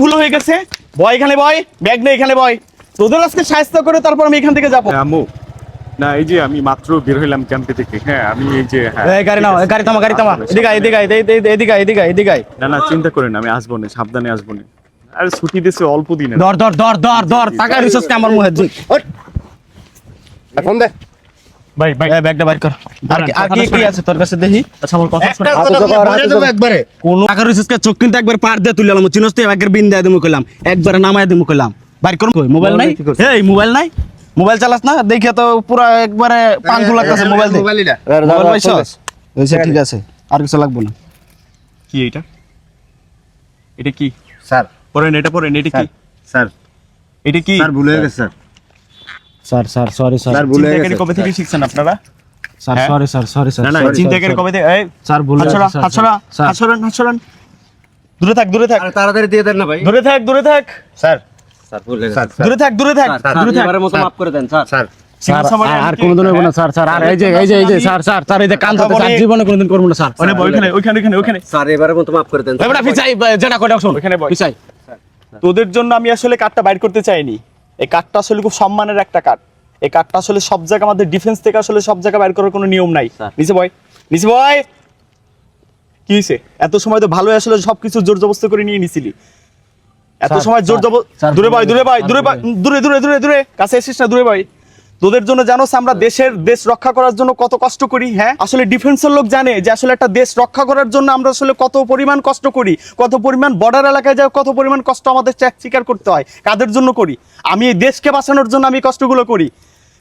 ভুল হয়ে গেছে। বয় এখানে বয় ব্যাগ নেই এখানে বয়। তোদের আজকে সাহায্য করে তারপর আমি এখান থেকে যাব। হ্যাঁ, আম্মু। না এই যে আমি মাত্র বের হইলাম ক্যাম্পে থেকে। হ্যাঁ আমি এই যে হ্যাঁ গাড়ি নাও গাড়ি থামা গাড়ি থামা। এদিকে এদিকে এদিকে এদিকে এদিকে। না না চিন্তা করেন আমি আসব না সাবধানে আসব না। আরে ছুটি দিয়েছে অল্প দিনে। ধর ধর ধর ধর ধর টাকা রিসোর্স আমার মুখে? দিন ফোন দে। ভাই ভাই ব্যাগটা বাইর কর। আর কি- আর কি কি আছে তোর কাছে দেখি? আচ্ছা আমার কথা শুনে একবারে। কোন টাকা রিসোর্সকে চোখ কিন্তু একবার পার দিয়ে তুলে আলাম চিনস তো একবার বিন দিয়ে দিমু কইলাম। একবার নামায় দিমু কইলাম। বাইর করুন কই? মোবাইল নাই? এই মোবাইল নাই? মোবাইল চালাস না? দেখে তো পুরো একবারে পাঙ্কু লাগতেছে মোবাইল দে। মোবাইল পাইছস? হইছে ঠিক আছে। আর কিছু লাগবে না। কি এটা এটা কি? স্যার। পড়েন এটা পড়েন এটা কি? স্যার। এটা কি? স্যার ভুল গেছে sir. Sir sir sorry sir. Sir ভুল গেছে। কবে থেকে শিখছেন আপনারা? স্যার হ্যাঁ? সরি স্যার সরি স্যার না না চিন্তাকারী sorry, কবে থেকে এই স্যার ভুল হয়ে গেছে, দূরে থাক দূরে থাক। তাড়াতাড়ি দিয়ে দেন না ভাই। দূরে থাক দূরে থাক। স্যার। স্যার ভুল হয়ে গেছে দূরে থাক দূরে থাক দূরে থাক। মতো মাফ করে দেন স্যার। স্যার স্যার আর- আর কোনোদিন হইব না স্যার স্যার। আর এই যে এই যে এই যে স্যার স্যার স্যার এই যে কান ধরতে স্যার জীবনে কোনোদিন করব না স্যার। ওখানে ওখানে ওখানে ওখানে ওখানে। স্যার এবারে মতো মাফ করে দেন এবার পিছাই যেটা শুন ওখানে। পিছাই তোদের জন্য আমি আসলে কার্ডটা বাইর করতে চাইনি। এই কার্ডটা আসলে খুব সম্মানের একটা কার্ড এই কার্ডটা আসলে সব জায়গা আমাদের ডিফেন্স থেকে আসলে সব জায়গা বাইর করার কোনো নিয়ম নাই। নিচে বয় নিচে বয় কি হয়েছে এত সময় তো ভালোই আসলে সবকিছু জোর জবস্ত করে নিয়ে নিছিলি। এত সময় জোর জবর দূরে ভুল দূরে হয়েছে, দূরে বয় দূরে দূরে দূরে দূরে কাছে এসিস না দূরে বয় তোদের জন্য জানোস আমরা দেশের দেশ রক্ষা করার জন্য কত কষ্ট করি হ্যাঁ? আসলে ডিফেন্সের লোক জানে যে আসলে একটা দেশ রক্ষা করার জন্য আমরা আসলে কত পরিমাণ কষ্ট করি কত পরিমাণ বর্ডার এলাকায় যায় কত পরিমাণ কষ্ট আমাদের স্বীকার করতে হয় কাদের জন্য করি? আমি এই দেশকে বাঁচানোর জন্য আমি কষ্টগুলো করি।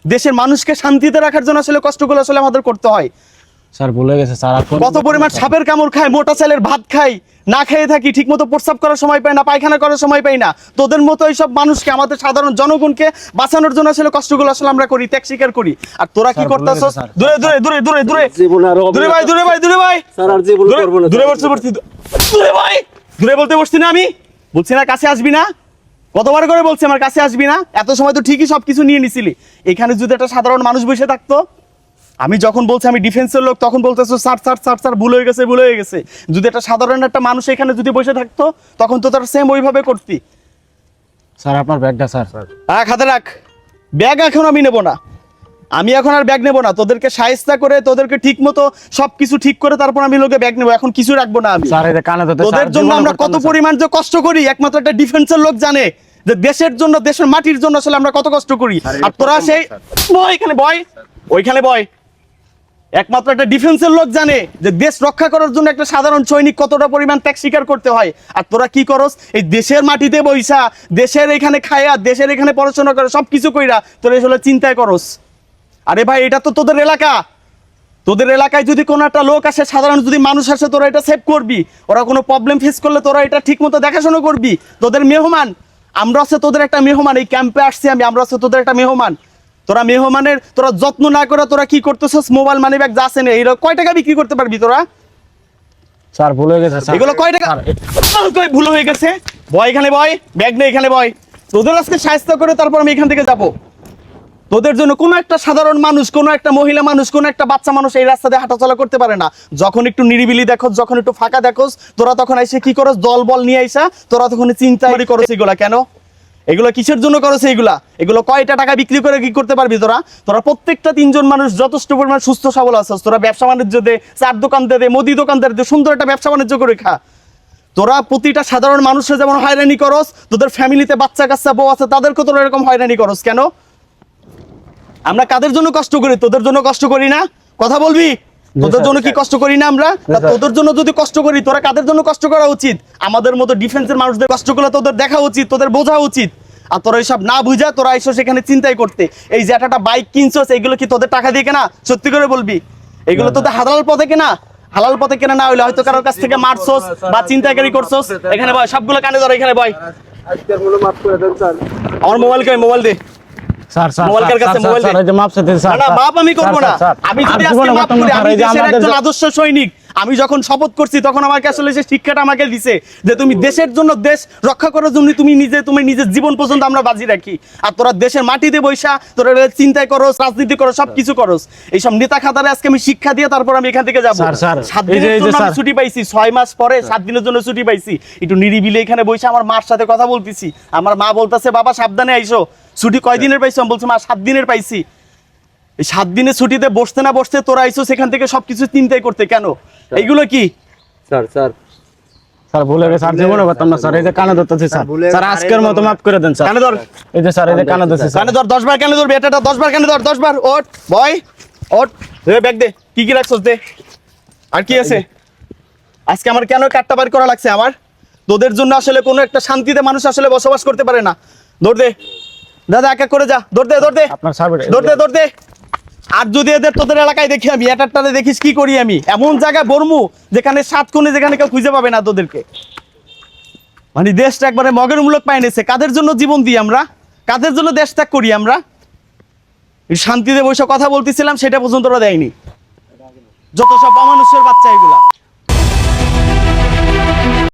দেশের মানুষকে শান্তিতে রাখার জন্য আসলে কষ্টগুলো আসলে আমাদের করতে হয়। স্যার ভুলে গেছে স্যার কত পরিমাণ সাপের কামড় খায় মোটা চালের ভাত খাই না খেয়ে থাকি ঠিক মতো প্রস্রাব করার সময় পাই না পায়খানা করার সময় পাই না। তোদের মতো এইসব মানুষকে আমাদের সাধারণ জনগণকে বাঁচানোর জন্য আসলে কষ্টগুলো আসলে আমরা করি ত্যাগ স্বীকার করি। আর তোরা কি স্যার। দূরে দূরে দূরে দূরে দূরে। দূরে ভাই দূরে ভাই দূরে ভাই। স্যার আর জীবন দূরে দূরে বসতে বসতে দূরে ভাই দূরে বলতে বসছি না আমি। বলছি না কাছে আসবি না। কতবার করে বলছি আমার কাছে আসবি না। এত সময় তো ঠিকই সব কিছু নিয়ে নিছিলি। এখানে যদি একটা সাধারণ মানুষ বসে থাকতো আমি যখন বলছি আমি ডিফেন্সের লোক তখন বলতেছো স্যার স্যার স্যার স্যার ভুল হয়ে গেছে ভুল হয়ে গেছে। যদি একটা সাধারণ একটা মানুষ এখানে যদি বসে থাকতো তখন তো তার সেম ওইভাবে করতি। স্যার আপনার ব্যাগটা স্যার। রাখ হাতে রাখ। ব্যাগ এখন আমি নেব না। আমি এখন আর ব্যাগ নেব না। তোদেরকে সাহিস্তা করে তোদেরকে ঠিক মতো সবকিছু ঠিক করে তারপর আমি লোকে ব্যাগ নেব। এখন কিছু রাখব না আমি। তোদের জন্য আমরা কত পরিমাণ যে কষ্ট করি একমাত্র একটা ডিফেন্সের লোক জানে যে দেশের জন্য দেশের মাটির জন্য আসলে আমরা কত কষ্ট করি। আর তোরা সেই বয় এখানে বয় ওইখানে বয়। একমাত্র একটা ডিফেন্সের লোক জানে যে দেশ রক্ষা করার জন্য একটা সাধারণ সৈনিক কতটা পরিমাণ ত্যাগ স্বীকার করতে হয়। আর তোরা কি করস? এই দেশের মাটিতে বইসা দেশের এখানে খায়া দেশের এখানে পড়াশোনা করে সব কিছু কইরা তোরা আসলে চিন্তায় করস। আরে ভাই এটা তো তোদের এলাকা। তোদের এলাকায় যদি কোনো একটা লোক আসে সাধারণ যদি মানুষ আসে তোরা এটা সেভ করবি। ওরা কোনো প্রবলেম ফেস করলে তোরা এটা ঠিক মতো দেখাশোনা করবি। তোদের মেহমান আমরা আছে তোদের একটা মেহমান। এই ক্যাম্পে আসছি আমি আমরা আছে তোদের একটা মেহমান। তোরা মেহমানের তোরা যত্ন না করে তোরা কি করতেছিস? মোবাইল মানি ব্যাগ যা আছে না। এইরকম কয় টাকা বিক্রি করতে পারবি তোরা? স্যার ভুলে গেছে স্যার। এগুলো কয় টাকা? কই ভুল হয়ে গেছে। বয় এখানে বয়। ব্যাগ নেই এখানে বয়। তোদের আজকে সাহায্য করে তারপর আমি এখান থেকে যাব। তোদের জন্য কোনো একটা সাধারণ মানুষ কোনো একটা মহিলা মানুষ কোনো একটা বাচ্চা মানুষ এই রাস্তা দিয়ে হাঁটাচলা করতে পারে না। যখন একটু নিরিবিলি দেখো যখন একটু ফাঁকা দেখো তোরা তখন এসে কি করস? দল বল নিয়ে আইসা তোরা তখন চিন্তা করো এগুলা। কেন? এগুলো কিসের জন্য করছে এগুলা? এগুলো কয়টা টাকা বিক্রি করে কি করতে পারবি তোরা? তোরা প্রত্যেকটা তিনজন মানুষ যথেষ্ট পরিমাণ সুস্থ সবল আছিস। তোরা ব্যবসা বাণিজ্য দে চার দোকান দে মুদি দোকান দে দে, সুন্দর একটা ব্যবসা বাণিজ্য করে খা। তোরা প্রতিটা সাধারণ মানুষের যেমন হয়রানি করস তোদের ফ্যামিলিতে বাচ্চা কাচ্চা বউ আছে তাদেরকে তোরা এরকম হয়রানি করস। কেন? আমরা কাদের জন্য কষ্ট করি? তোদের জন্য কষ্ট করি না? কথা বলবি? তোদের জন্য কি কষ্ট করি না আমরা? তোদের জন্য যদি কষ্ট করি তোরা কাদের জন্য কষ্ট করা উচিত? আমাদের মতো ডিফেন্সের মানুষদের কষ্টগুলো তোদের দেখা উচিত তোদের বোঝা উচিত। আর তোরা এইসব না বুঝা তোরা এসো সেখানে চিন্তাই করতে। এই যে একটা বাইক কিনছস এইগুলো কি তোদের টাকা দিয়ে কেনা? সত্যি করে বলবি? এগুলো তোদের হালাল পথে কেনা? হালাল পথে কেনা না হইলে হয়তো কারোর কাছ থেকে মারছস বা চিন্তাকারী করছস। এখানে বয় সবগুলো কানে ধর এখানে বয়। আজকের মাফ করে দেন স্যার। আমার মোবাইল কই? মোবাইল দে। স্যার স্যার মোবাইল কার কাছে? মোবাইল স্যার, এই যে মাপ চাইতে স্যার না না আমি করব না। আমি যদি আজকে মাপ করি আমি দেশের একজন আদর্শ সৈনিক আমি যখন শপথ করছি তখন আমাকে আসলে সে শিক্ষাটা আমাকে দিছে যে তুমি দেশের জন্য দেশ রক্ষা করার জন্য তুমি নিজে তুমি নিজের জীবন পর্যন্ত আমরা বাজি রাখি। আর তোরা দেশের মাটিতে বৈশা তোরা চিন্তায় করস রাজনীতি করো সব কিছু করস। এইসব নেতা খাতারে আজকে আমি শিক্ষা দিয়ে তারপর আমি এখান থেকে যাব। সাত দিনের জন্য আমি ছুটি পাইছি ছয় মাস পরে সাত দিনের জন্য ছুটি পাইছি। একটু নিরিবিলে এখানে বসে আমার মার সাথে কথা বলতেছি। আমার মা বলতেছে বাবা সাবধানে আইসো। ছুটি কয় দিনের পাইছো? আমি বলছি মা সাত দিনের পাইছি। এই সাত দিনের ছুটিতে বসতে না বসতে তোরা আইসো সেখান থেকে সবকিছু চিন্তাই করতে কেন? এইগুলো কি? Sir sir. স্যার ভুলে গেছে স্যার জীবনে করতাম না স্যার। এই যে কানে ধরতেছে স্যার। স্যার আজকের মতো মাফ করে দেন স্যার। কানে ধর। এই যে স্যার এই যে কানে ধরছে কানে ধর দশ বার কানে ধরবি এটা দশ বার কানে ধর দশ বার ওট বয় ওট ব্যাগ দে কি কি রাখছস দে। আর কি আছে? আজকে আমার কেন কাটটা বার করা লাগছে আমার? তোদের জন্য আসলে কোনো একটা শান্তিতে মানুষ আসলে বসবাস করতে পারে না। ধর দে দাদা এক এক করে যা। দৌড় দে দৌড় দে। আপনার স্যার দৌড় দে দৌড় দে। আর যদি এদের তোদের এলাকায় দেখি আমি এটারটারে দেখিস কি করি আমি? এমন জায়গায় বর্মু যেখানে সাত কোণে যেখানে কেউ খুঁজে পাবে না তোদেরকে। মানে দেশটা একবারে মগেরমূলক পায় নিছে। কাদের জন্য জীবন দিই আমরা? কাদের জন্য দেশ ত্যাগ করি আমরা? শান্তিতে বসে কথা বলতেছিলাম সেটা পর্যন্ত ওরা দেয়নি। যত সব অমানুষের বাচ্চা এগুলা।